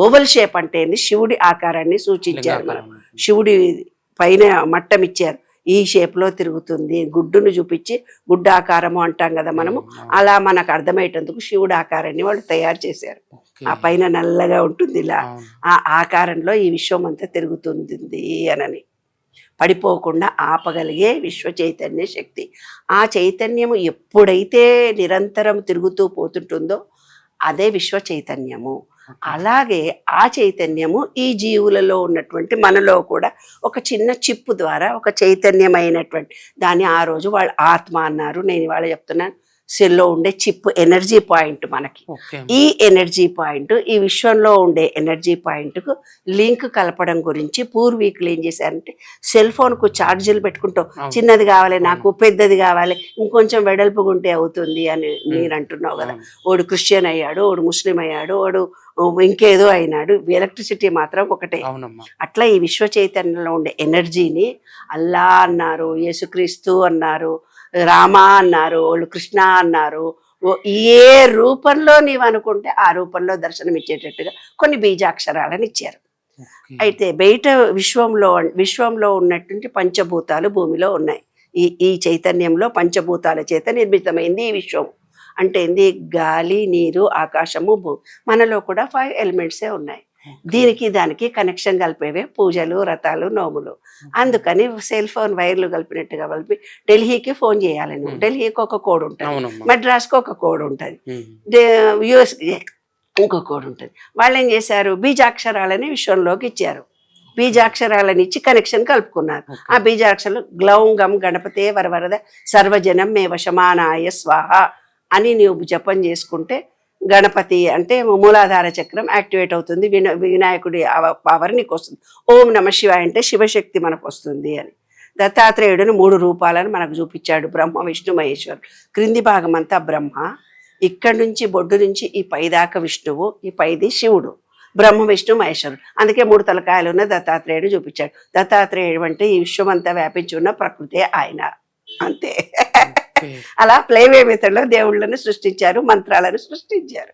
Oval shape అంటే ఏంది? శివుడి ఆకారాన్ని సూచించారు. మనం. శివుడి పైన మట్టం ఇచ్చారు. ఈ షేప్లో తిరుగుతుంది. గుడ్డును చూపించి గుడ్డ ఆకారము అంటాం కదా మనము. అలా మనకు అర్థమయ్యేటందుకు శివుడి ఆకారాన్ని వాళ్ళు తయారు చేశారు. ఆ పైన నల్లగా ఉంటుంది ఇలా. ఆ ఆకారంలో ఈ విశ్వం అంతా తిరుగుతుంది అనని. పడిపోకుండా ఆపగలిగే విశ్వ చైతన్య శక్తి. ఆ చైతన్యము ఎప్పుడైతే నిరంతరం తిరుగుతూ పోతుంటుందో అదే విశ్వ చైతన్యము. అలాగే ఆ చైతన్యము ఈ జీవులలో ఉన్నటువంటి మనలో కూడా ఒక చిన్న చిప్పు ద్వారా ఒక చైతన్యమైనటువంటి దాన్ని ఆ రోజు వాళ్ళ ఆత్మ అన్నారు. నేను ఇవాళ చెప్తున్నాను. సెల్లో ఉండే చిప్ ఎనర్జీ పాయింట్ మనకి. ఈ ఎనర్జీ పాయింట్ ఈ విశ్వంలో ఉండే ఎనర్జీ పాయింట్కు లింక్ కలపడం గురించి పూర్వీకులు ఏం చేశారంటే సెల్ ఫోన్కు ఛార్జీలు పెట్టుకుంటాం. చిన్నది కావాలి నాకు పెద్దది కావాలి ఇంకొంచెం వెడల్పుగా ఉంటే అవుతుంది అని మీరు అంటున్నావు కదా. ఓడు క్రిస్టియన్ అయ్యాడు ఓడు ముస్లిం అయ్యాడు ఓడు ఇంకేదో అయినాడు. ఎలక్ట్రిసిటీ మాత్రం ఒకటే. అట్లా ఈ విశ్వ చైతన్యంలో ఉండే ఎనర్జీని అల్లా అన్నారు యేసుక్రీస్తు అన్నారు రామా అన్నారు వాళ్ళు కృష్ణ అన్నారు. ఓ ఏ రూపంలో నీవు అనుకుంటే ఆ రూపంలో దర్శనం ఇచ్చేటట్టుగా కొన్ని బీజాక్షరాలను ఇచ్చారు. అయితే బయట విశ్వంలో విశ్వంలో ఉన్నటువంటి పంచభూతాలు భూమిలో ఉన్నాయి. ఈ ఈ చైతన్యంలో పంచభూతాల చేత నిర్మితమైంది ఈ విశ్వం. అంటే ఏంది? గాలి నీరు ఆకాశము భూమి. మనలో కూడా ఫైవ్ ఎలిమెంట్సే ఉన్నాయి. దీనికి దానికి కనెక్షన్ కలిపేవే పూజలు వ్రతాలు నోములు. అందుకని సెల్ ఫోన్ వైర్లు కలిపినట్టుగా కలిపి ఢిల్లీకి ఫోన్ చేయాలి నువ్వు. Hmm. ఢిల్లీకి ఒక కోడ్ ఉంటుంది. మద్రాస్కి ఒక కోడ్ ఉంటుంది. యుఎస్ ఇంకో కోడ్ ఉంటుంది. వాళ్ళు ఏం చేశారు? బీజాక్షరాలని విశ్వంలోకి ఇచ్చారు. బీజాక్షరాలను ఇచ్చి కనెక్షన్ కలుపుకున్నారు. ఆ బీజాక్షరాలు గ్లౌంగం గణపతే వరవరద సర్వజనం మే వశమానాయ స్వాహ అని నువ్వు జపం చేసుకుంటే గణపతి అంటే మూలాధార చక్రం యాక్టివేట్ అవుతుంది. విన వినాయకుడి పవర్ నీకు వస్తుంది. ఓం నమ శివాయ అంటే శివశక్తి మనకు వస్తుంది అని. దత్తాత్రేయుడిని మూడు రూపాలను మనకు చూపించాడు బ్రహ్మ విష్ణు మహేశ్వరుడు. క్రింది భాగం అంతా బ్రహ్మ. ఇక్కడి నుంచి బొడ్డు నుంచి ఈ పైదాకా విష్ణువు ఈ పైది శివుడు. బ్రహ్మ విష్ణు మహేశ్వరుడు. అందుకే మూడు తలకాయలు ఉన్న దత్తాత్రేయుడు చూపించాడు. దత్తాత్రేయుడు అంటే ఈ విశ్వమంతా వ్యాపించి ఉన్న ప్రకృతే ఆయన. అంతే. అలా ప్లేవే మెథడ్లో దేవుళ్ళను సృష్టించారు మంత్రాలను సృష్టించారు.